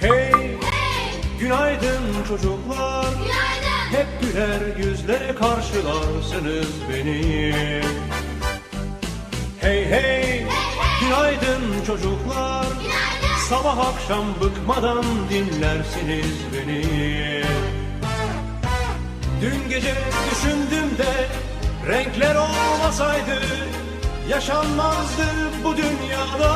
Hey, günaydın çocuklar. Günaydın. Hep güler yüzle karşılarsınız beni. Hey hey, günaydın çocuklar. Günaydın. Sabah akşam bıkmadan dinlersiniz beni. Dün gece düşündüm de renkler olmasaydı yaşanmazdı bu dünyada.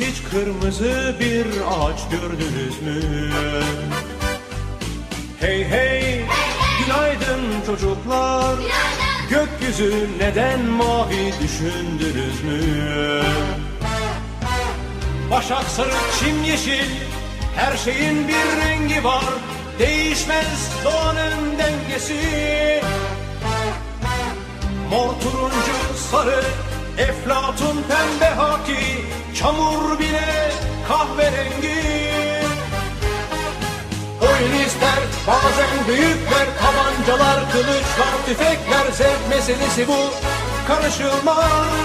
hiç kırmızı bir ağaç gördünüz mü? Hey hey, günaydın çocuklar. Gökyüzü neden mavi düşündünüz mü? Başak sarı, çim yeşil Her şeyin bir rengi var. Değişmez doğanın dengesi. Mor turuncu sarı Eflatun pembe haki Çamur bile kahverengi. İster bazen büyükler Tabancalar, kılıçlar, tüfekler Zevk meselesi bu. Karışılmaz